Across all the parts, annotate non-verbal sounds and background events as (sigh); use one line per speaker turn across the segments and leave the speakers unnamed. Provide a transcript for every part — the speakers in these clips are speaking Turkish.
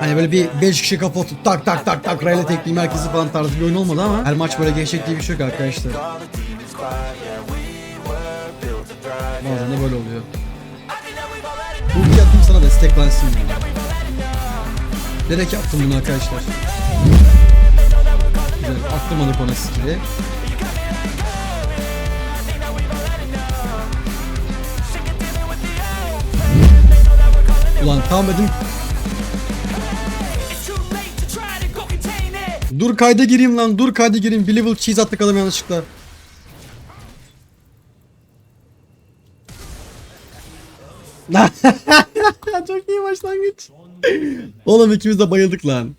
Hani böyle bir 5 kişi kafa atıp tak tak tak tak rayla tekleyeyim herkesi falan tarzı bir oyun olmadı ama her maç böyle geçecek diye bir şey yok arkadaşlar. Bazen de böyle oluyor. Bu bir yapayım sana desteklensin yani. Direkt yaptım bunu arkadaşlar. Güzel attırmadık ona skill'i. Ulan tam dedim Dur kayda gireyim lan dur kayda gireyim. Believable cheese attık adam yanlışlıkla. (laughs) Çok iyi başlangıç. Oğlum ikimiz de bayıldık lan.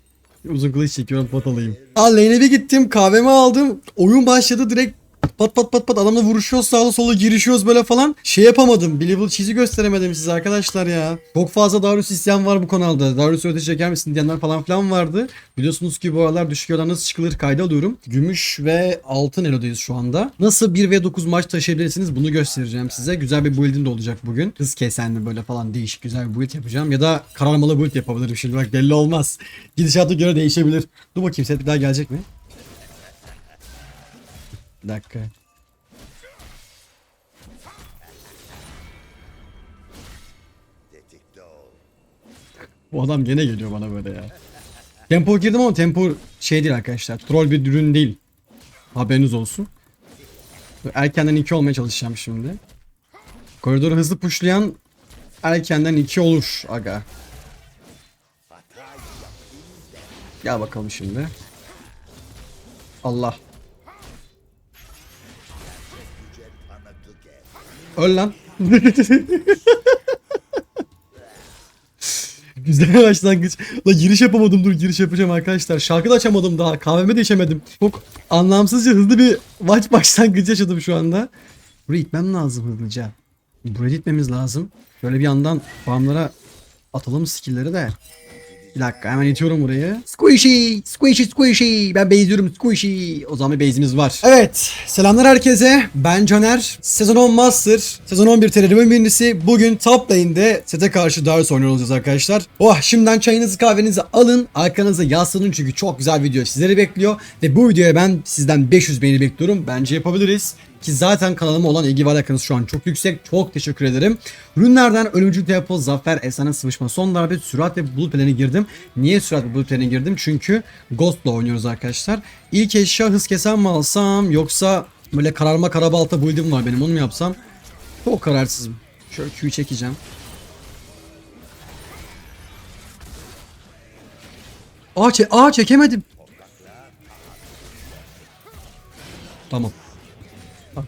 Uzun kılıç çekiyorum pot alayım. Aa lane'e bir gittim kahvemi aldım. Oyun başladı direkt pat pat pat pat adamla vuruşuyoruz sağlı sola girişiyoruz böyle falan. Şey yapamadım. Believable cheese'i gösteremedim size arkadaşlar ya. Çok fazla Darius isyan var bu kanalda. Darius öte çeker misin diyenler falan filan vardı. Biliyorsunuz ki bu aralar düşük yola nasıl çıkılır kayda alıyorum. Gümüş ve altın elodayız şu anda. Nasıl 1 ve 9 maç taşıyabilirsiniz bunu göstereceğim size. Güzel bir build'im de olacak bugün. Hız kesenli böyle falan değişik güzel bir build yapacağım. Ya da kararmalı build yapabilirim şimdi bak belli olmaz. Gidişata göre değişebilir. Dur bakayım set bir daha gelecek mi? Bir dakika. Bu adam gene geliyor bana böyle ya. Tempo girdim ama tempo şey değil arkadaşlar. Troll bir ürün değil. Haberiniz olsun. Erkenden 2 olmaya çalışacağım şimdi. Koridoru hızlı pushlayan erkenden 2 olur aga. Gel bakalım şimdi. Allah. Öl lan. (laughs) Güzel başlangıç. La giriş yapamadım dur giriş yapacağım arkadaşlar. Şarkı da açamadım daha. Kahvemi de içemedim. Çok anlamsızca hızlı bir maç (laughs) başlangıcı yaşadım şu anda. Buraya itmem lazım hızlıca. Buraya itmemiz lazım. Şöyle bir yandan farmlara atalım skill'leri de. Bir dakika hemen itiyorum burayı. Squishy, squishy, squishy. Ben base'liyorum squishy. O zaman bir base'imiz var. Evet. Selamlar herkese. Ben Caner. Sezon 10 Master. Sezon 11 terörümün birincisi. Bugün top lane'de sete karşı Darius oynuyor olacağız arkadaşlar. Oh şimdiden çayınızı kahvenizi alın. Arkanıza yaslanın çünkü çok güzel video sizleri bekliyor. Ve bu videoya ben sizden 500 beğeni bekliyorum. Bence yapabiliriz. Ki zaten kanalıma olan ilgi ve alakanız şu an çok yüksek. Çok teşekkür ederim. Ürünlerden ölümcül tempo, zafer, efsane sıvışma, son darbe, sürat ve bulut planı girdim. Niye sürat ve bulut planı girdim? Çünkü Ghost'la oynuyoruz arkadaşlar. İlk eşya hız kesen mi alsam yoksa böyle kararma karabalta build'im var benim onu mu yapsam? Çok kararsızım. Şöyle Q'yu çekeceğim. Aa, çe Aa çekemedim. Tamam.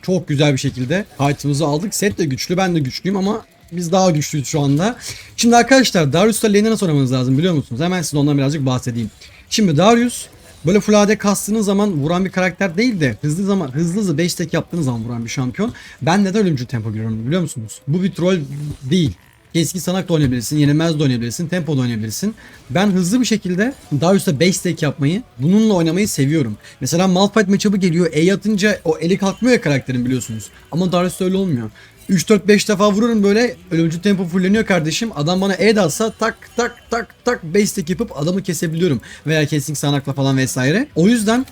Çok güzel bir şekilde item'ımızı aldık. Set de güçlü. Ben de güçlüyüm ama biz daha güçlüyüz şu anda. Şimdi arkadaşlar Darius'ta lane'e nasıl oynamanız lazım biliyor musunuz? Hemen size ondan birazcık bahsedeyim. Şimdi Darius böyle full AD kastığınız zaman vuran bir karakter değil de hızlı zaman hızlı hızlı 5 tek yaptığınız zaman vuran bir şampiyon. Ben neden ölümcül tempo görüyorum biliyor musunuz? Bu bir troll değil. Keskin sanak da oynayabilirsin, yenilmez de oynayabilirsin, tempo da oynayabilirsin. Ben hızlı bir şekilde Darius'ta 5 stack yapmayı, bununla oynamayı seviyorum. Mesela Malphite matchup'ı geliyor, E atınca o eli kalkmıyor ya karakterin biliyorsunuz. Ama Darius'ta öyle olmuyor. 3-4-5 defa vururum böyle ölümcül tempo fulleniyor kardeşim. Adam bana E de atsa tak tak tak tak 5 stack yapıp adamı kesebiliyorum. Veya keskin sanakla falan vesaire. O yüzden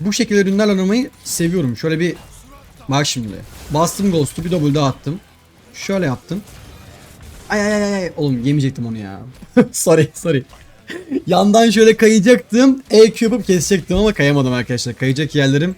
bu şekilde ürünlerle oynamayı seviyorum. Şöyle bir bak şimdi. Bastım Ghost'u bir double daha attım. Şöyle yaptım. Ay ay ay ay. Oğlum yemeyecektim onu ya. (laughs) sorry sorry. Yandan şöyle kayacaktım. EQ yapıp kesecektim ama kayamadım arkadaşlar. Kayacak yerlerim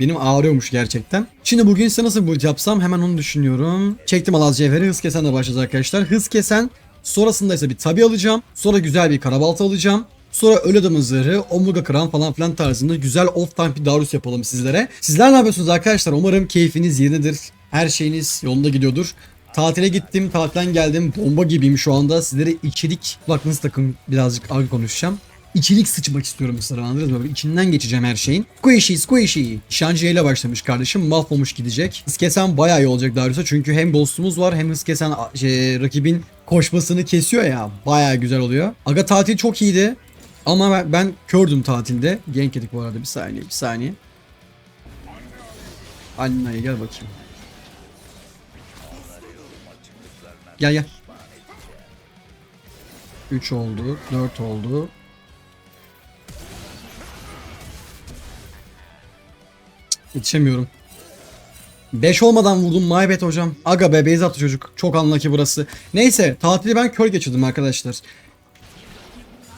benim ağrıyormuş gerçekten. Şimdi bugün size nasıl build yapsam hemen onu düşünüyorum. Çektim alaz cevheri hız kesenle başlayacağız arkadaşlar. Hız kesen sonrasında ise bir tabi alacağım. Sonra güzel bir karabalta alacağım. Sonra öl adamın zırhı, omurga kıran falan filan tarzında güzel off time bir Darius yapalım sizlere. Sizler ne yapıyorsunuz arkadaşlar? Umarım keyfiniz yerindedir. Her şeyiniz yolunda gidiyordur. Tatile gittim, tatilden geldim. Bomba gibiyim şu anda. Sizlere içerik kulaklığınızı takın birazcık ağır konuşacağım. İçerik sıçmak istiyorum mesela anladınız mı? Böyle içinden geçeceğim her şeyin. Squishy squishy. Şancı ile başlamış kardeşim. Mahvolmuş gidecek. Hız kesen bayağı iyi olacak Darius'a. Çünkü hem ghost'umuz var hem hız şey, rakibin koşmasını kesiyor ya. Bayağı güzel oluyor. Aga tatil çok iyiydi. Ama ben, ben kördüm tatilde. Genk yedik bu arada bir saniye bir saniye. Anna'ya gel bakayım. Gel gel. 3 oldu. 4 oldu. Yetişemiyorum. 5 olmadan vurdum my bad hocam. Aga be base attı çocuk. Çok anlaki burası. Neyse tatili ben kör geçirdim arkadaşlar.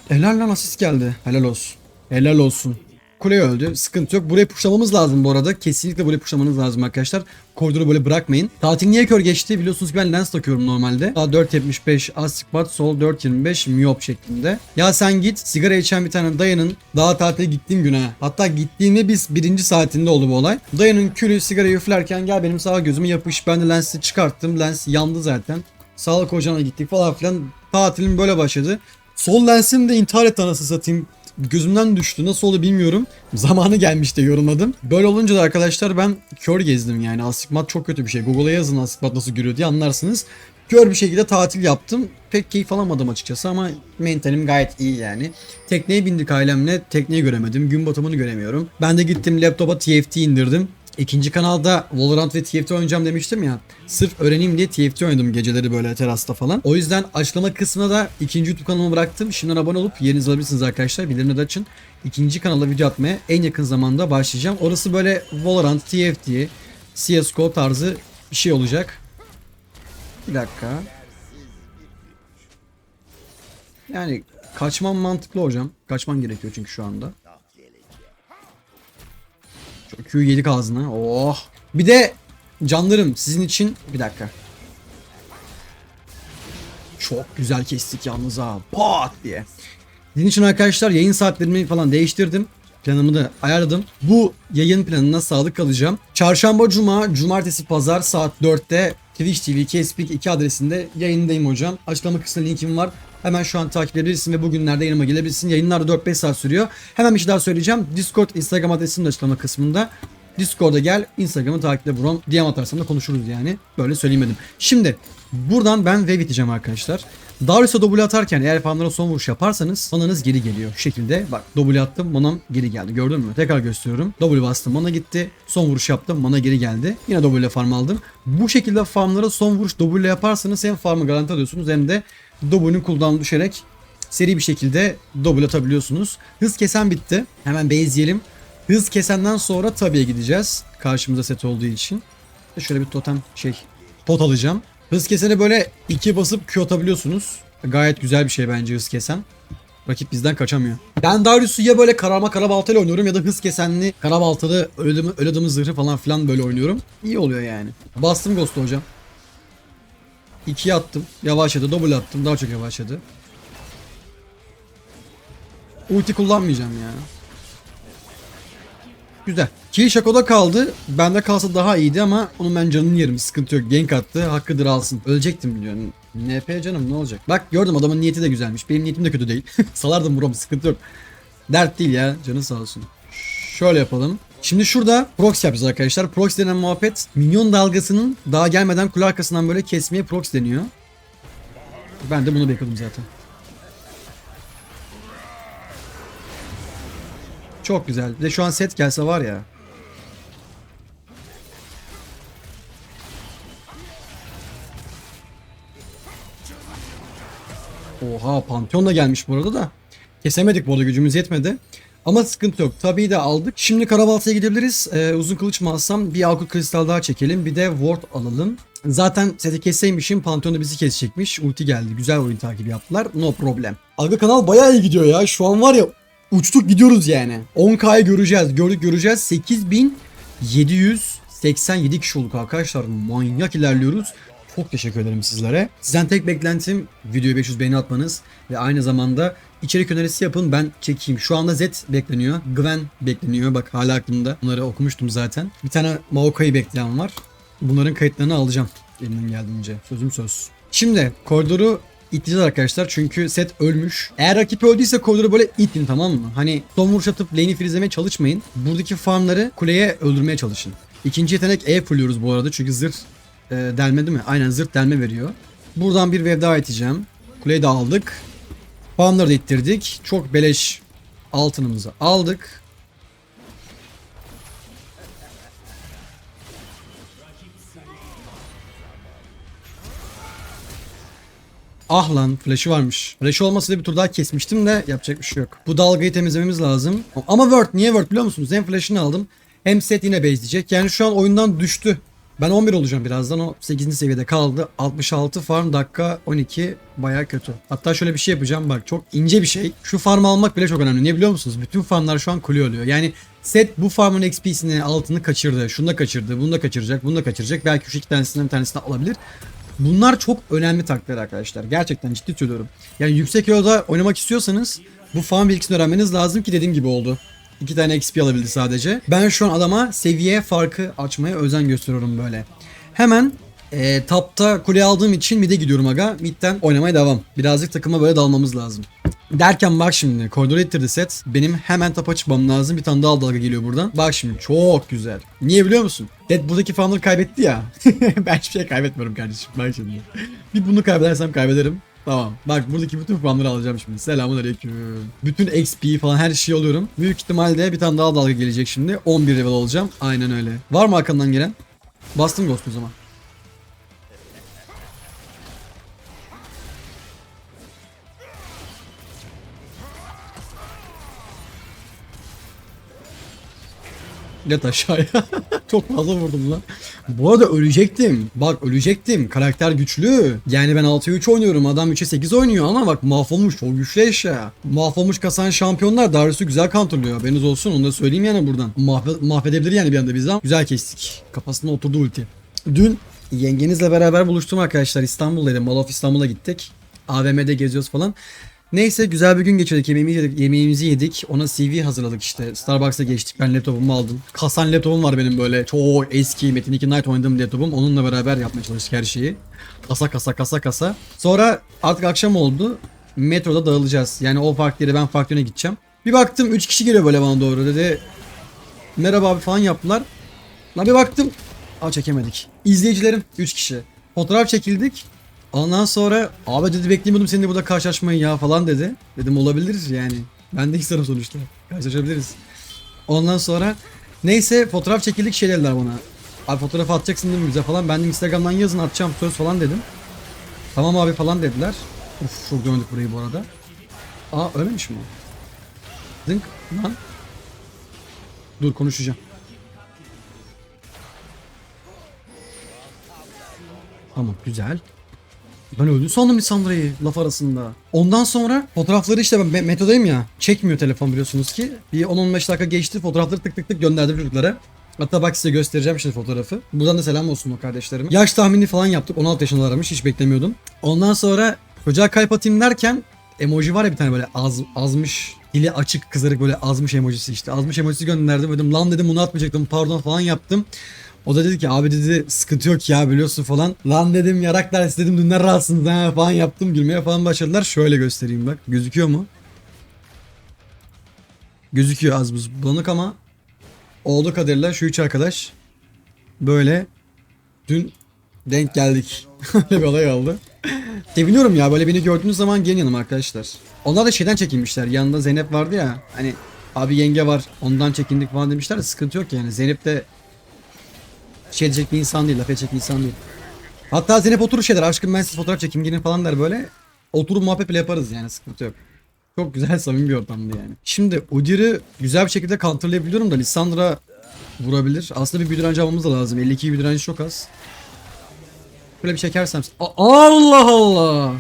Helal lan asist geldi. Helal olsun. Helal olsun. Kule öldü. Sıkıntı yok. Buraya puşlamamız lazım bu arada. Kesinlikle buraya puşlamanız lazım arkadaşlar. Koridoru böyle bırakmayın. Tatil niye kör geçti? Biliyorsunuz ki ben lens takıyorum normalde. Sağ 4.75 astigmat, sol 4.25 miyop şeklinde. Ya sen git sigara içen bir tane dayanın. Daha tatile gittiğim güne. Hatta gittiğimde biz birinci saatinde oldu bu olay. Dayanın külü sigarayı üflerken gel benim sağ gözüme yapış. Ben de lensi çıkarttım. Lens yandı zaten. Sağlık ocağına gittik falan filan. Tatilim böyle başladı. Sol lensim de intihar etti anasını satayım. Gözümden düştü. Nasıl oldu bilmiyorum. Zamanı gelmiş de yorumladım. Böyle olunca da arkadaşlar ben kör gezdim yani. Astigmat çok kötü bir şey. Google'a yazın astigmat nasıl görüyor diye anlarsınız. Kör bir şekilde tatil yaptım. Pek keyif alamadım açıkçası ama mentalim gayet iyi yani. Tekneye bindik ailemle. Tekneyi göremedim. Gün batımını göremiyorum. Ben de gittim laptopa TFT indirdim. İkinci kanalda Valorant ve TFT oynayacağım demiştim ya. Sırf öğreneyim diye TFT oynadım geceleri böyle terasta falan. O yüzden açıklama kısmına da ikinci YouTube kanalımı bıraktım. Şimdiden abone olup yerinizi alabilirsiniz arkadaşlar. Bildirimleri de açın. İkinci kanalda video atmaya en yakın zamanda başlayacağım. Orası böyle Valorant, TFT, CSGO tarzı bir şey olacak. Bir dakika. Yani kaçmam mantıklı hocam. Kaçman gerekiyor çünkü şu anda. Q yedik ağzına. Oh. Bir de canlarım sizin için bir dakika. Çok güzel kestik yalnız ha. Pat diye. Sizin için arkadaşlar yayın saatlerimi falan değiştirdim. Planımı da ayarladım. Bu yayın planına sadık kalacağım. Çarşamba, cuma, cumartesi, pazar saat 4'te Twitch TV, Kespeak 2 adresinde yayındayım hocam. Açıklama kısmında linkim var. Hemen şu an takip edebilirsin ve bugünlerde yanıma gelebilirsin. Yayınlar da 4-5 saat sürüyor. Hemen bir şey daha söyleyeceğim. Discord, Instagram adresim de açıklama kısmında. Discord'a gel, Instagram'ı takiple Brom. DM atarsan da konuşuruz yani. Böyle söyleyeyim dedim. Şimdi buradan ben wave iteceğim arkadaşlar. Darius'a W atarken eğer fanlara son vuruş yaparsanız mananız geri geliyor. Şu şekilde bak W attım manam geri geldi. Gördün mü? Tekrar gösteriyorum. W bastım mana gitti. Son vuruş yaptım mana geri geldi. Yine ile farm aldım. Bu şekilde farmlara son vuruş ile yaparsanız hem farmı garanti alıyorsunuz hem de W'nin cooldown'u düşerek seri bir şekilde W atabiliyorsunuz. Hız kesen bitti. Hemen base. Hız kesenden sonra tabiye gideceğiz. Karşımıza set olduğu için. Şöyle bir totem şey pot alacağım. Hız kesene böyle iki basıp Q atabiliyorsunuz. Gayet güzel bir şey bence hız kesen. Rakip bizden kaçamıyor. Ben Darius'u ya böyle kararma karabaltayla oynuyorum ya da hız kesenli karabaltalı öyle adamı, öyle adamın zırhı falan filan böyle oynuyorum. İyi oluyor yani. Bastım Ghost'u hocam. 2'ye attım. Yavaşladı. Double attım. Daha çok yavaşladı. Ulti kullanmayacağım ya. Güzel. Kill Shaco'da kaldı. Bende kalsa daha iyiydi ama onun ben canını yerim. Sıkıntı yok. Gank attı. Hakkıdır alsın. Ölecektim biliyorum. NP canım ne olacak? Bak gördüm adamın niyeti de güzelmiş. Benim niyetim de kötü değil. (laughs) Salardım brom sıkıntı yok. Dert değil ya. Canı sağ olsun. Şöyle yapalım. Şimdi şurada proxy yapacağız arkadaşlar. Proxy denen muhabbet minyon dalgasının daha gelmeden kule arkasından böyle kesmeye proxy deniyor. Ben de bunu bekliyordum zaten. Çok güzel. Bir de şu an set gelse var ya. Oha Pantheon da gelmiş bu arada da. Kesemedik bu arada gücümüz yetmedi. Ama sıkıntı yok. Tabii de aldık. Şimdi Karabalta'ya gidebiliriz. Ee, uzun kılıç mı alsam bir Akut Kristal daha çekelim. Bir de Ward alalım. Zaten seti kesseymişim Pantheon da bizi kesecekmiş. Ulti geldi. Güzel oyun takibi yaptılar. No problem. Aga kanal bayağı iyi gidiyor ya. Şu an var ya uçtuk gidiyoruz yani. 10K'yı göreceğiz. Gördük göreceğiz. 8787 kişi olduk arkadaşlar. Manyak ilerliyoruz. Çok teşekkür ederim sizlere. Sizden tek beklentim videoya 500 beğeni atmanız ve aynı zamanda içerik önerisi yapın ben çekeyim. Şu anda Z bekleniyor. Gwen bekleniyor. Bak hala aklımda. Bunları okumuştum zaten. Bir tane Maokai'yi bekleyen var. Bunların kayıtlarını alacağım elimden geldiğince. Sözüm söz. Şimdi koridoru İteceğiz arkadaşlar çünkü set ölmüş. Eğer rakip öldüyse koridoru böyle itin tamam mı? Hani son vuruş atıp lane'i freezelemeye çalışmayın. Buradaki farmları kuleye öldürmeye çalışın. İkinci yetenek E fulluyoruz bu arada çünkü zırh e, delme değil mi? Aynen zırh delme veriyor. Buradan bir wave daha iteceğim. Kuleyi de aldık. Farmları da ittirdik. Çok beleş altınımızı aldık. Ah lan flash'ı varmış. Flash'ı olmasa da bir tur daha kesmiştim de yapacak bir şey yok. Bu dalgayı temizlememiz lazım. Ama word niye word biliyor musunuz? Hem flash'ını aldım hem set yine base diyecek. Yani şu an oyundan düştü. Ben 11 olacağım birazdan. O 8. seviyede kaldı. 66 farm dakika 12 baya kötü. Hatta şöyle bir şey yapacağım bak çok ince bir şey. Şu farm almak bile çok önemli. Niye biliyor musunuz? Bütün farmlar şu an kule oluyor. Yani set bu farmın XP'sini altını kaçırdı. Şunu da kaçırdı. Bunu da kaçıracak. Bunu da kaçıracak. Belki şu iki tanesinden bir tanesini alabilir. Bunlar çok önemli taktikler arkadaşlar. Gerçekten ciddi söylüyorum. Yani yüksek elo'da oynamak istiyorsanız bu farm bilgisini öğrenmeniz lazım ki dediğim gibi oldu. İki tane XP alabildi sadece. Ben şu an adama seviye farkı açmaya özen gösteriyorum böyle. Hemen e, tapta kule aldığım için mid'e gidiyorum aga. Mid'den oynamaya devam. Birazcık takıma böyle dalmamız lazım. Derken bak şimdi koridora ittirdi set. Benim hemen tapa çıkmam lazım. Bir tane daha dalga geliyor buradan. Bak şimdi çok güzel. Niye biliyor musun? Dead buradaki farmları kaybetti ya. (laughs) ben hiçbir şey kaybetmiyorum kardeşim. Bak şimdi. Bir bunu kaybedersem kaybederim. Tamam. Bak buradaki bütün farmları alacağım şimdi. Selamun aleyküm. Bütün XP falan her şeyi alıyorum. Büyük ihtimalle bir tane daha dalga gelecek şimdi. 11 level olacağım. Aynen öyle. Var mı arkandan gelen? Bastım Ghost o zaman. Yat aşağıya. (laughs) Çok fazla vurdum lan. Bu arada ölecektim. Bak ölecektim. Karakter güçlü. Yani ben 6'ya 3 oynuyorum. Adam 3'e 8 oynuyor ama bak mahvolmuş. Çok güçlü eşya. Mahvolmuş kasan şampiyonlar Darius'u güzel kontrolüyor. Haberiniz olsun. Onu da söyleyeyim yani buradan. Mahve mahvedebilir yani bir anda bizden. Güzel kestik. Kafasına oturdu ulti. Dün yengenizle beraber buluştum arkadaşlar. İstanbul'daydım. Mall of İstanbul'a gittik. AVM'de geziyoruz falan. Neyse güzel bir gün geçirdik. Yemeğimizi yedik. Yemeğimizi yedik. Ona CV hazırladık işte. Starbucks'a geçtik. Ben laptopumu aldım. Kasan laptopum var benim böyle. Çok eski Metin 2 Night oynadığım laptopum. Onunla beraber yapmaya çalıştık her şeyi. Kasa kasa kasa kasa. Sonra artık akşam oldu. Metroda dağılacağız. Yani o farklı yere ben farklı yöne gideceğim. Bir baktım 3 kişi geliyor böyle bana doğru dedi. Merhaba abi falan yaptılar. Lan bir baktım. Aa çekemedik. İzleyicilerim 3 kişi. Fotoğraf çekildik. Ondan sonra abi dedi beklemiyordum seninle burada karşılaşmayı ya falan dedi. Dedim olabilir yani. Ben de isterim sonuçta. Karşılaşabiliriz. Ondan sonra neyse fotoğraf çekildik şey dediler bana. Abi fotoğrafı atacaksın değil mi bize falan. Ben de Instagram'dan yazın atacağım söz falan dedim. Tamam abi falan dediler. Uf çok döndük burayı bu arada. Aa ölmemiş mi o? Zınk lan. Dur konuşacağım. Tamam güzel. Ben öldüm sandım Lissandra'yı laf arasında. Ondan sonra fotoğrafları işte ben metodayım ya. Çekmiyor telefon biliyorsunuz ki. Bir 10-15 dakika geçti fotoğrafları tık tık tık gönderdim çocuklara. Hatta bak size göstereceğim şimdi fotoğrafı. Buradan da selam olsun o kardeşlerim. Yaş tahmini falan yaptık. 16 yaşında aramış. Hiç beklemiyordum. Ondan sonra çocuğa kalp atayım derken emoji var ya bir tane böyle az, azmış dili açık kızarık böyle azmış emojisi işte. Azmış emojisi gönderdim. Dedim lan dedim bunu atmayacaktım pardon falan yaptım. O da dedi ki abi dedi sıkıntı yok ya biliyorsun falan. Lan dedim yaraklar istedim dünler rahatsınız ha falan yaptım. Gülmeye falan başladılar. Şöyle göstereyim bak. Gözüküyor mu? Gözüküyor az buz bulanık ama olduğu kadarıyla şu üç arkadaş böyle dün denk geldik. (laughs) Öyle bir olay oldu. (laughs) Seviniyorum ya böyle beni gördüğünüz zaman gelin yanıma arkadaşlar. Onlar da şeyden çekinmişler. Yanında Zeynep vardı ya. Hani abi yenge var ondan çekindik falan demişler de sıkıntı yok yani. Zeynep de şey diyecek bir insan değil, laf edecek bir insan değil. Hatta Zeynep oturur şeyler, aşkım ben siz fotoğraf çekeyim gelin falan der böyle. Oturup muhabbet bile yaparız yani sıkıntı yok. Çok güzel (laughs) samimi bir ortamdı yani. Şimdi Udir'i güzel bir şekilde counterlayabiliyorum da Lissandra vurabilir. Aslında bir büyü direnci almamız da lazım. 52 büyü direnci çok az. Böyle bir çekersem... A- Allah Allah!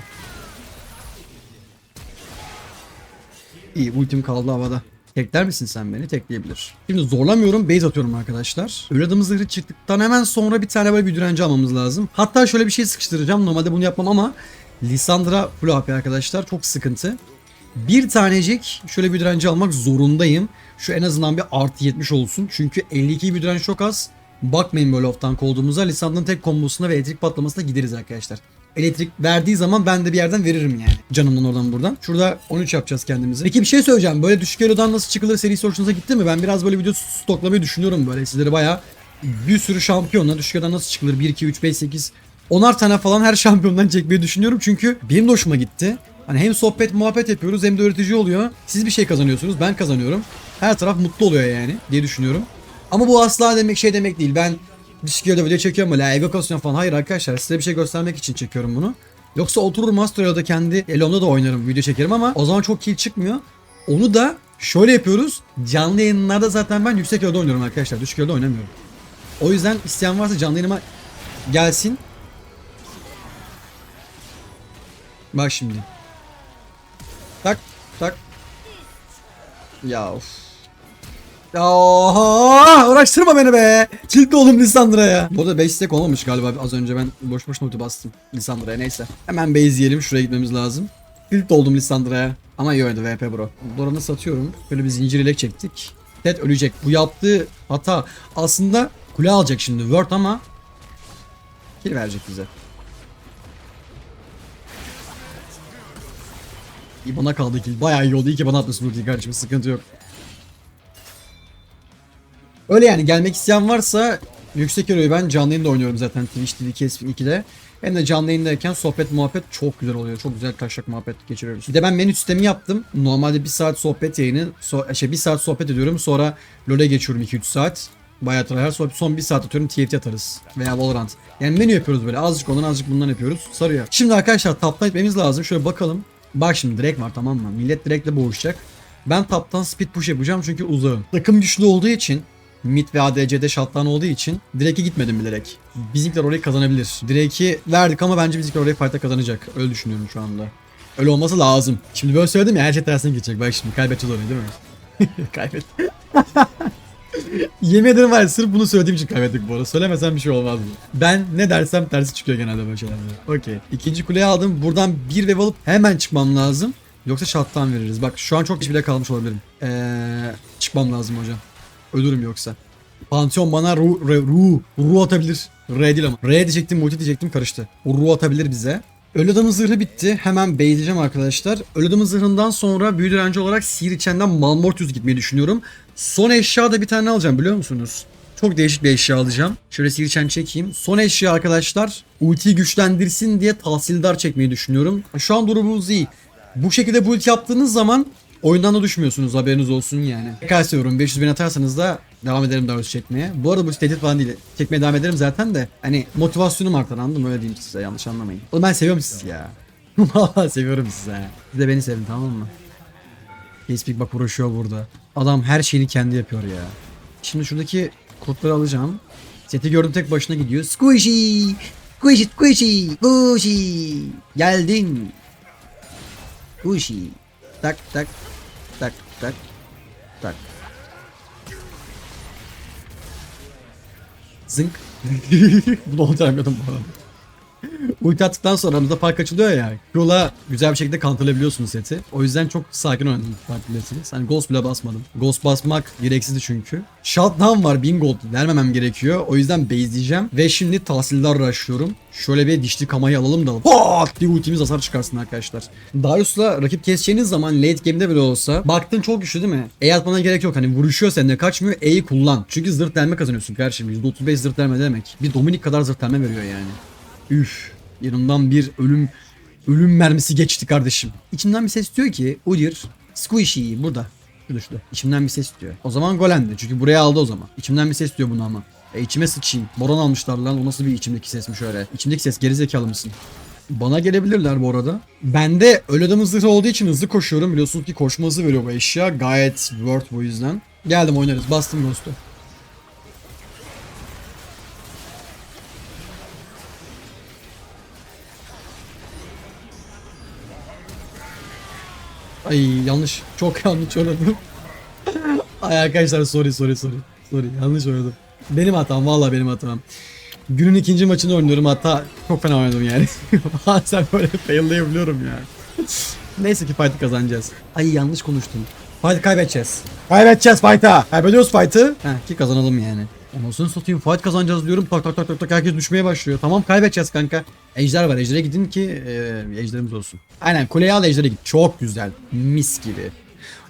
İyi ultim kaldı havada. Tekler misin sen beni? Tekleyebilir. Şimdi zorlamıyorum. Base atıyorum arkadaşlar. Adamı zırhı çıktıktan hemen sonra bir tane böyle bir direnci almamız lazım. Hatta şöyle bir şey sıkıştıracağım. Normalde bunu yapmam ama Lissandra full AP arkadaşlar. Çok sıkıntı. Bir tanecik şöyle bir direnci almak zorundayım. Şu en azından bir artı 70 olsun. Çünkü 52 bir direnç çok az. Bakmayın böyle off tank olduğumuza. Lissandra'nın tek kombosuna ve elektrik patlamasına gideriz arkadaşlar. Elektrik verdiği zaman ben de bir yerden veririm yani. Canımdan oradan buradan. Şurada 13 yapacağız kendimizi. Peki bir şey söyleyeceğim. Böyle düşük elodan nasıl çıkılır serisi hoşunuza gitti mi? Ben biraz böyle video stoklamayı düşünüyorum böyle. Sizlere bayağı bir sürü şampiyonla düşük elodan nasıl çıkılır? 1, 2, 3, 5, 8 onar tane falan her (laughs) şampiyondan çekmeyi düşünüyorum. Çünkü benim de hoşuma gitti. Hani hem sohbet muhabbet yapıyoruz hem de öğretici oluyor. Siz bir şey kazanıyorsunuz ben kazanıyorum. Her taraf mutlu oluyor yani diye düşünüyorum. Ama bu asla demek şey demek değil. Ben Discord'da video çekiyorum böyle ego kasıyorum falan. Hayır arkadaşlar size bir şey göstermek için çekiyorum bunu. Yoksa oturur Master da kendi Elom'da da oynarım, video çekerim ama o zaman çok kill çıkmıyor. Onu da şöyle yapıyoruz. Canlı yayınlarda zaten ben yüksek yolda oynuyorum arkadaşlar. Düşük yolda oynamıyorum. O yüzden isteyen varsa canlı yayınıma gelsin. Bak şimdi. Tak tak. Ya of. Oha! uğraştırma beni be. Tilt oğlum Lissandra'ya. Bu arada base stack olmamış galiba. Az önce ben boş boşuna ulti bastım Lissandra'ya neyse. Hemen base yiyelim. Şuraya gitmemiz lazım. Tilt oldum Lissandra'ya. Ama iyi oynadı VP bro. Doran'ı satıyorum. Böyle bir zincir ilek çektik. Ted ölecek. Bu yaptığı hata aslında kule alacak şimdi Word ama kill verecek bize. İyi bana kaldı kill. Bayağı iyi oldu. İyi ki bana atmışsın ultiyi kardeşim. Sıkıntı yok. Öyle yani gelmek isteyen varsa Yüksek Ero'yu ben canlı yayında oynuyorum zaten Twitch TV Keskin 2'de. Hem de canlı yayındayken sohbet muhabbet çok güzel oluyor. Çok güzel taşak muhabbet geçiriyoruz. Bir de ben menü sistemi yaptım. Normalde bir saat sohbet yayını, so şey bir saat sohbet ediyorum. Sonra LoL'e geçiyorum 2-3 saat. Bayağı tryhard sonra son bir saat atıyorum TFT atarız. Veya Valorant. Yani menü yapıyoruz böyle. Azıcık ondan azıcık bundan yapıyoruz. Sarıyor. Şimdi arkadaşlar taptan etmemiz lazım. Şöyle bakalım. Bak şimdi direkt var tamam mı? Millet direktle boğuşacak. Ben taptan speed push yapacağım çünkü uzağım. Takım güçlü olduğu için Mid ve ADC'de shutdown olduğu için Drake'e gitmedim bilerek. Bizimkiler orayı kazanabilir. Drake'i verdik ama bence bizimkiler orayı fight'a kazanacak. Öyle düşünüyorum şu anda. Öyle olması lazım. Şimdi böyle söyledim ya her şey tersine gidecek. Bak şimdi kaybedeceğiz orayı değil mi? (laughs) Kaybet. (laughs) Yemin ederim var sırf bunu söylediğim için kaybettik bu arada. Söylemesem bir şey olmaz mı? Ben ne dersem tersi çıkıyor genelde böyle şeylerde. Okey. İkinci kuleyi aldım. Buradan bir wave alıp hemen çıkmam lazım. Yoksa shutdown veririz. Bak şu an çok iş bile kalmış olabilirim. Eee çıkmam lazım hocam. Ölürüm yoksa. Pantheon bana ru, re, ru, ru atabilir. R değil ama. R diyecektim, multi diyecektim karıştı. O ru atabilir bize. Ölü adamın zırhı bitti. Hemen beyleyeceğim arkadaşlar. Ölü adamın zırhından sonra büyü direnci olarak sihir içenden Malmortius gitmeyi düşünüyorum. Son eşya da bir tane alacağım biliyor musunuz? Çok değişik bir eşya alacağım. Şöyle sihir içen çekeyim. Son eşya arkadaşlar. Ultiyi güçlendirsin diye tahsildar çekmeyi düşünüyorum. Şu an durumumuz iyi. Bu şekilde build yaptığınız zaman oyundan da düşmüyorsunuz haberiniz olsun yani. Tekrar söylüyorum 500 bin atarsanız da devam ederim daha çekmeye. Bu arada bu tehdit falan değil. Çekmeye devam ederim zaten de. Hani motivasyonum artar anladın mı öyle diyeyim size yanlış anlamayın. Oğlum ben seviyorum sizi ya. (laughs) Vallahi seviyorum sizi ha. Siz de beni sevin tamam mı? Facebook bak uğraşıyor burada. Adam her şeyini kendi yapıyor ya. Şimdi şuradaki kurtları alacağım. Seti gördüm tek başına gidiyor. Squishy! Squishy, squishy, squishy. Geldin. Squishy. Tak tak tak tak tak. Zınk. (laughs) Bunu olacakmadım bu arada. Ulti attıktan sonra aramızda fark açılıyor ya. Q'la güzel bir şekilde counterlayabiliyorsunuz seti. O yüzden çok sakin oynadım partilersiniz. Hani Ghost bile basmadım. Ghost basmak gereksizdi çünkü. Shutdown var 1000 gold vermemem gerekiyor. O yüzden base'leyeceğim. Ve şimdi tahsildar rushlıyorum. Şöyle bir dişli kamayı alalım da Pat diye ultimiz hasar çıkarsın arkadaşlar. Darius'la rakip keseceğiniz zaman late game'de bile olsa baktın çok güçlü değil mi? E atmana gerek yok. Hani vuruşuyor seninle kaçmıyor. E'yi kullan. Çünkü zırt delme kazanıyorsun kardeşim. %35 zırt delme demek. Bir Dominik kadar zırt delme veriyor yani. Üf. Yanımdan bir ölüm ölüm mermisi geçti kardeşim. İçimden bir ses diyor ki Udyr Squishy burada. Şurada şurada. İçimden bir ses diyor. O zaman Golem'di. Çünkü buraya aldı o zaman. İçimden bir ses diyor bunu ama. E içime sıçayım. Boran almışlar lan. O nasıl bir içimdeki sesmiş öyle. İçimdeki ses gerizekalı mısın? Bana gelebilirler bu arada. Bende öyle adamın zırhı olduğu için hızlı koşuyorum. Biliyorsunuz ki koşma hızı veriyor bu eşya. Gayet worth bu yüzden. Geldim oynarız. Bastım Ghost'u. Ay yanlış. Çok yanlış oynadım. Ay arkadaşlar sorry sorry sorry. Sorry yanlış oynadım. Benim hatam vallahi benim hatam. Günün ikinci maçını oynuyorum hatta çok fena oynadım yani. (laughs) Bazen böyle faillayabiliyorum ya. Neyse ki fight'ı kazanacağız. Ay yanlış konuştum. Fight kaybedeceğiz. Kaybedeceğiz fight'a. Kaybediyoruz fight'ı. Heh ki kazanalım yani. Anasını satayım fight kazanacağız diyorum. Tak tak tak tak tak herkes düşmeye başlıyor. Tamam kaybedeceğiz kanka. Ejder var. Ejder'e gidin ki e, ejderimiz olsun. Aynen kuleye al ejder'e git. Çok güzel. Mis gibi.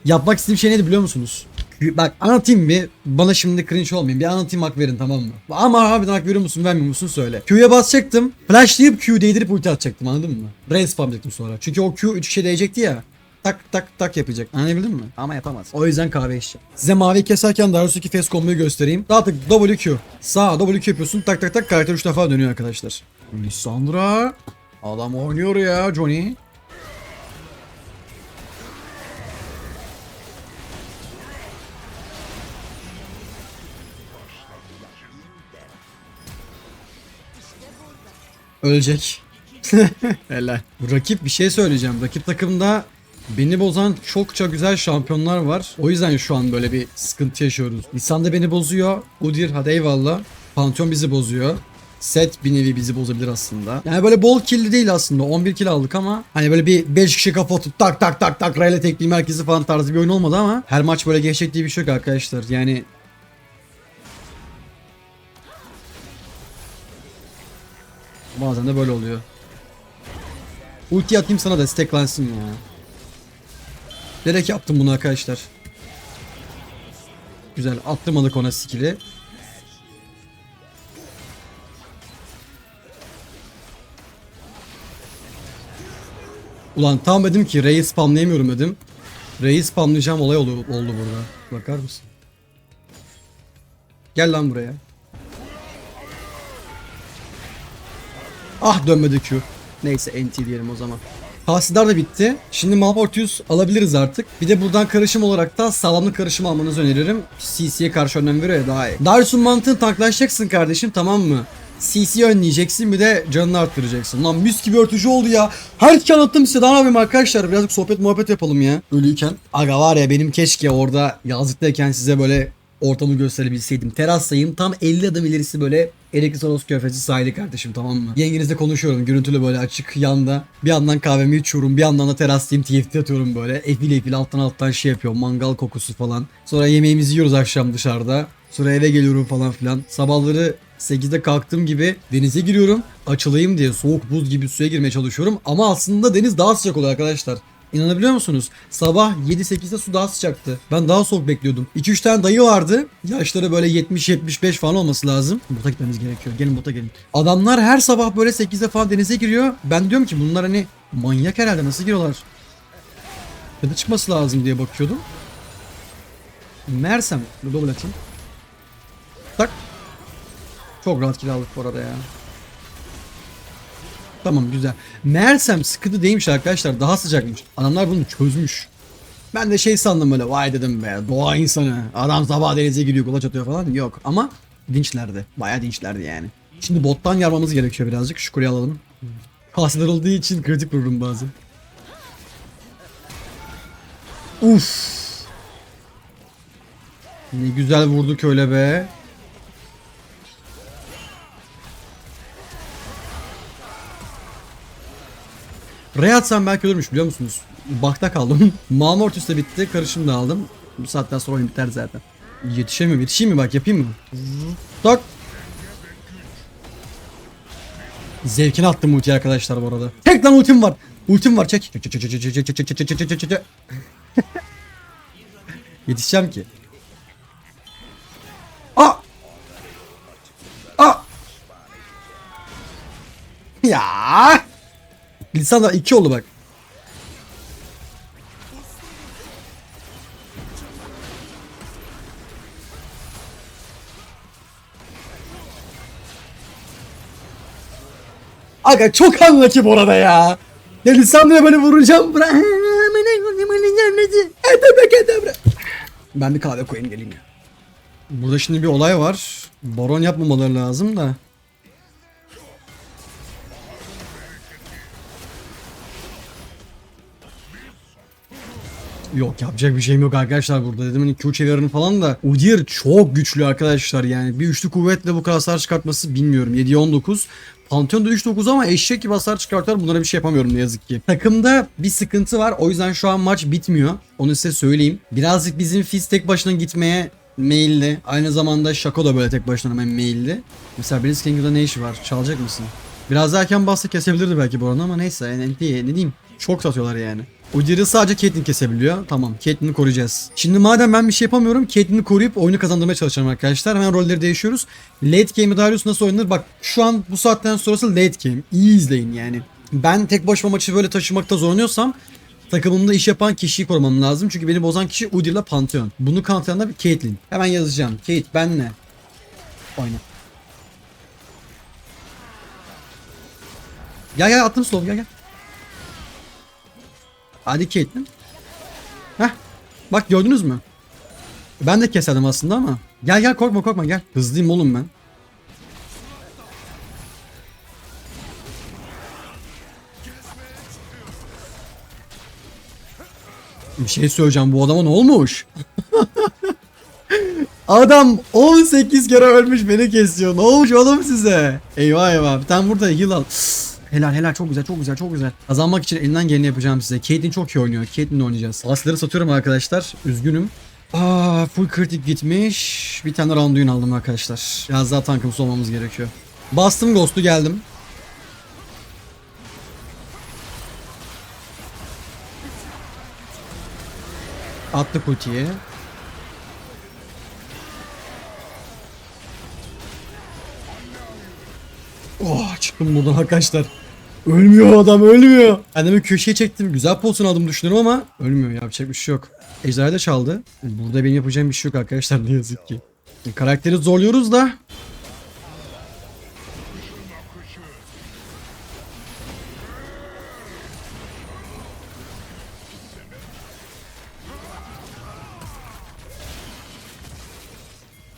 Yapmak istediğim şey neydi biliyor musunuz? Bak anlatayım bir. Bana şimdi cringe olmayın. Bir anlatayım hak verin tamam mı? Ama harbiden hak veriyor musun vermiyor musun söyle. Q'ya basacaktım. Flashlayıp Q değdirip ulti atacaktım anladın mı? Brain spamlayacaktım sonra. Çünkü o Q 3 kişiye değecekti ya. Tak tak tak yapacak. Anlayabildin mi? Ama yapamaz. O yüzden kahve içeceğim. Size mavi keserken 2 face combo'yu göstereyim. Daha tık WQ. Sağ WQ yapıyorsun. Tak tak tak karakter 3 defa dönüyor arkadaşlar. Lissandra. Adam oynuyor ya Johnny. Ölecek. (laughs) Helal. Rakip bir şey söyleyeceğim. Rakip takımda beni bozan çokça güzel şampiyonlar var. O yüzden şu an böyle bir sıkıntı yaşıyoruz. Lisanda beni bozuyor. Udyr hadi eyvallah. Pantheon bizi bozuyor. Set bir nevi bizi bozabilir aslında. Yani böyle bol kill değil aslında. 11 kill aldık ama hani böyle bir 5 kişi kafa atıp tak tak tak tak rayla tekliği merkezi falan tarzı bir oyun olmadı ama her maç böyle geçecek diye bir şey yok arkadaşlar. Yani bazen de böyle oluyor. Ulti atayım sana desteklensin ya. Direkt yaptım bunu arkadaşlar. Güzel attırmadık ona skill'i. Ulan tam dedim ki R'yi spamlayamıyorum dedim. R'yi spamlayacağım olay oldu, oldu burada. Bakar mısın? Gel lan buraya. Ah dönmedi Q. Neyse NT diyelim o zaman. Tahsildar da bitti. Şimdi Malportius alabiliriz artık. Bir de buradan karışım olarak da sağlamlık karışımı almanızı öneririm. CC'ye karşı önem veriyor ya daha iyi. Darius'un mantığını tanklaşacaksın kardeşim tamam mı? CC'yi önleyeceksin bir de canını arttıracaksın. Lan mis gibi örtücü oldu ya. Her şey anlattım size ne yapayım arkadaşlar. Birazcık sohbet muhabbet yapalım ya. Ölüyken. Aga var ya benim keşke orada yazlıktayken size böyle ortamı gösterebilseydim. Terastayım tam 50 adım ilerisi böyle Eriklisonos Körfezi sahili kardeşim tamam mı? Yengenizle konuşuyorum görüntülü böyle açık yanda. Bir yandan kahvemi içiyorum bir yandan da terastayım TFT atıyorum böyle. Efil efil alttan alttan şey yapıyorum mangal kokusu falan. Sonra yemeğimizi yiyoruz akşam dışarıda. Sonra eve geliyorum falan filan. Sabahları 8'de kalktığım gibi denize giriyorum. Açılayım diye soğuk buz gibi suya girmeye çalışıyorum. Ama aslında deniz daha sıcak oluyor arkadaşlar. İnanabiliyor musunuz? Sabah 7-8'de su daha sıcaktı. Ben daha soğuk bekliyordum. 2-3 tane dayı vardı. Yaşları böyle 70-75 falan olması lazım. Bota gitmemiz gerekiyor. Gelin bota gelin. Adamlar her sabah böyle 8'de falan denize giriyor. Ben diyorum ki bunlar hani manyak herhalde nasıl giriyorlar? Ya da çıkması lazım diye bakıyordum. Mersem. Double atayım. Tak. Çok rahat kiralık bu arada ya. Tamam güzel. Meğersem sıkıntı değilmiş arkadaşlar. Daha sıcakmış. Adamlar bunu çözmüş. Ben de şey sandım böyle vay dedim be doğa insanı. Adam sabah denize giriyor kulaç atıyor falan. Yok ama dinçlerdi. Bayağı dinçlerdi yani. Şimdi bottan yarmamız gerekiyor birazcık. Şu kuleyi alalım. Hasılar olduğu için kritik vururum bazen. Uf. Ne güzel vurduk öyle be. Rey atsam belki ölürmüş biliyor musunuz? Bakta kaldım. Malmortis de bitti. Karışım da aldım. Bu saatten sonra oyun biter zaten. Yetişemiyorum. Yetişeyim mi bak yapayım mı? Tak. Zevkini attım ulti arkadaşlar bu arada. Tek lan ultim var. Ultim var çek. Çek çek çek çek çek çek çek çek çek çek. Yetişeceğim ki. Aa! Aa! Ya! Lisanda 2 oldu bak. Aga çok anlaki bu arada ya. Ya Lisanda'ya böyle vuracağım. Bırak. Ben bir kahve koyayım geleyim ya. Burada şimdi bir olay var. Baron yapmamaları lazım da. Yok yapacak bir şeyim yok arkadaşlar burada dedim hani Q çevirin falan da Udyr çok güçlü arkadaşlar yani bir üçlü kuvvetle bu hasar çıkartması bilmiyorum 7'ye 19 Pantheon'da 3-9 ama eşek gibi hasar çıkartıyor bunlara bir şey yapamıyorum ne yazık ki. Takımda bir sıkıntı var o yüzden şu an maç bitmiyor onu size söyleyeyim. Birazcık bizim Fizz tek başına gitmeye meyilli. Aynı zamanda Shaco da böyle tek başına hemen meyilli. Mesela Blitzking'de ne işi var? Çalacak mısın? Biraz daha erken bassa kesebilirdi belki bu arada ama neyse yani ne, diyeyim. Çok satıyorlar yani. Udyr'ı sadece Caitlyn kesebiliyor. Tamam Caitlyn'i koruyacağız. Şimdi madem ben bir şey yapamıyorum Caitlyn'i koruyup oyunu kazandırmaya çalışacağım arkadaşlar. Hemen rolleri değişiyoruz. Late game'i Darius nasıl oynanır? Bak şu an bu saatten sonrası late game. İyi izleyin yani. Ben tek başıma maçı böyle taşımakta zorlanıyorsam takımımda iş yapan kişiyi korumam lazım. Çünkü beni bozan kişi Udyr'la Pantheon. Bunu kanıtlayan da bir Caitlyn. Hemen yazacağım. Kate benle. Oyna. Gel gel attım slow gel gel. Hadi Caitlyn. Heh. Bak gördünüz mü? Ben de keserdim aslında ama. Gel gel korkma korkma gel. Hızlıyım oğlum ben. Bir şey söyleyeceğim bu adama ne olmuş? (laughs) Adam 18 kere ölmüş beni kesiyor. Ne olmuş oğlum size? Eyvah eyvah. Tane burada heal al. Helal helal çok güzel çok güzel çok güzel. Kazanmak için elinden geleni yapacağım size. Caitlyn çok iyi oynuyor. Caitlyn'le oynayacağız. Asları satıyorum arkadaşlar. Üzgünüm. Aa full kritik gitmiş. Bir tane Randuin aldım arkadaşlar. Biraz daha tankımız olmamız gerekiyor. Bastım Ghost'u geldim. Attık ultiyi. Çıktım buradan arkadaşlar. Ölmüyor adam ölmüyor. Kendimi köşeye çektim. Güzel pozisyon aldım düşünüyorum ama ölmüyor. Yapacak bir şey yok. Ejderha da çaldı. Burada benim yapacağım bir şey yok arkadaşlar ne yazık ki. Karakteri zorluyoruz da.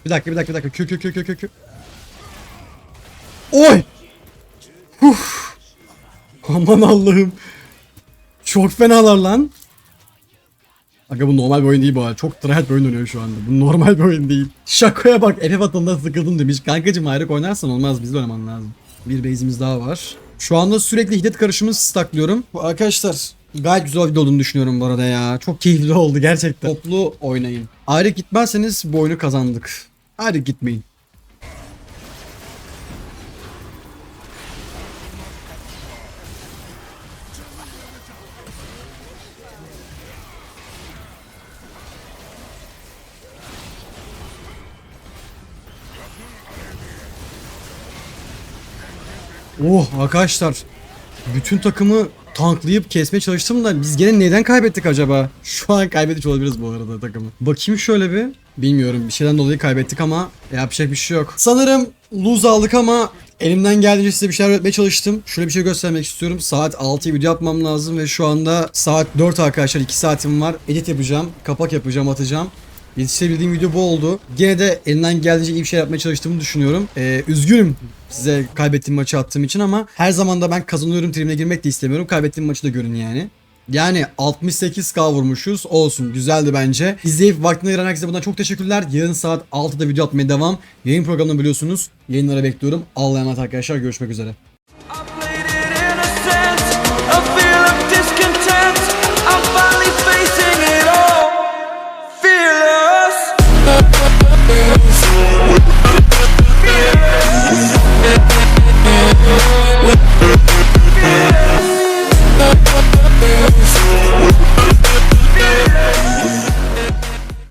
Bir dakika bir dakika bir dakika. Kü kü kü kü kü. Oy! Uf. Aman Allah'ım. Çok fenalar lan. Aga bu normal bir oyun değil bu arada. Çok tryhard bir oyun dönüyor şu anda. Bu normal bir oyun değil. Şakoya bak. Efe atılında sıkıldım demiş. Kankacım ayrık oynarsan olmaz. Bizde oynaman lazım. Bir base'imiz daha var. Şu anda sürekli hiddet karışımı staklıyorum. Arkadaşlar gayet güzel video olduğunu düşünüyorum bu arada ya. Çok keyifli oldu gerçekten. Toplu oynayın. Ayrık gitmezseniz bu oyunu kazandık. Ayrık gitmeyin. Oh arkadaşlar. Bütün takımı tanklayıp kesmeye çalıştım da biz gene neden kaybettik acaba? Şu an kaybetmiş olabiliriz bu arada takımı. Bakayım şöyle bir. Bilmiyorum bir şeyden dolayı kaybettik ama yapacak bir şey yok. Sanırım lose aldık ama elimden geldiğince size bir şeyler öğretmeye çalıştım. Şöyle bir şey göstermek istiyorum. Saat 6'ya video atmam lazım ve şu anda saat 4 arkadaşlar 2 saatim var. Edit yapacağım, kapak yapacağım, atacağım. Yetiştirebildiğim video bu oldu. Gene de elinden geldiğince iyi bir şey yapmaya çalıştığımı düşünüyorum. Ee, üzgünüm size kaybettiğim maçı attığım için ama her zaman da ben kazanıyorum tribine girmek de istemiyorum. Kaybettiğim maçı da görün yani. Yani 68k vurmuşuz. Olsun. Güzeldi bence. İzleyip vaktini ayıran herkese bundan çok teşekkürler. Yarın saat 6'da video atmaya devam. Yayın programını biliyorsunuz. Yayınlara bekliyorum. Allah'a emanet arkadaşlar. Görüşmek üzere. Yeah.